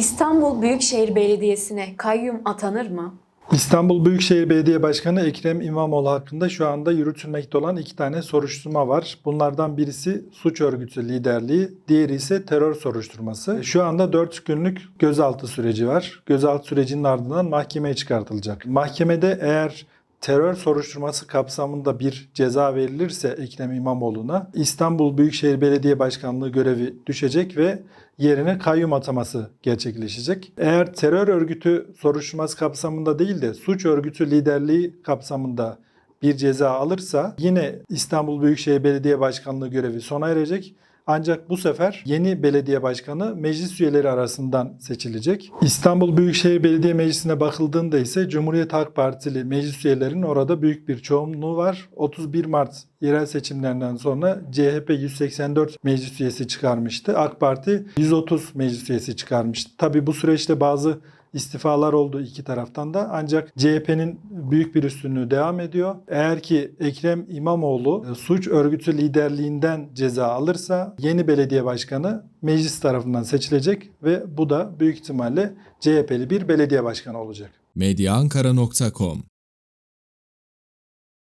İstanbul Büyükşehir Belediyesi'ne kayyum atanır mı? İstanbul Büyükşehir Belediye Başkanı Ekrem İmamoğlu hakkında şu anda yürütülmekte olan iki tane soruşturma var. Bunlardan birisi suç örgütü liderliği, diğeri ise terör soruşturması. Şu anda 4 günlük gözaltı süreci var. Gözaltı sürecinin ardından mahkemeye çıkartılacak. Mahkemede eğer terör soruşturması kapsamında bir ceza verilirse Ekrem İmamoğlu'na İstanbul Büyükşehir Belediye Başkanlığı görevi düşecek ve yerine kayyum ataması gerçekleşecek. Eğer terör örgütü soruşturması kapsamında değil de suç örgütü liderliği kapsamında bir ceza alırsa yine İstanbul Büyükşehir Belediye Başkanlığı görevi sona erecek. Ancak bu sefer yeni belediye başkanı meclis üyeleri arasından seçilecek. İstanbul Büyükşehir Belediye Meclisi'ne bakıldığında ise Cumhuriyet Halk Partili meclis üyelerinin orada büyük bir çoğunluğu var. 31 Mart yerel seçimlerinden sonra CHP 184 meclis üyesi çıkarmıştı. AK Parti 130 meclis üyesi çıkarmıştı. Tabi bu süreçte bazı istifalar oldu iki taraftan da ancak CHP'nin büyük bir üstünlüğü devam ediyor. Eğer ki Ekrem İmamoğlu e, suç örgütü liderliğinden ceza alırsa yeni belediye başkanı meclis tarafından seçilecek ve bu da büyük ihtimalle CHP'li bir belediye başkanı olacak. medyaankara.com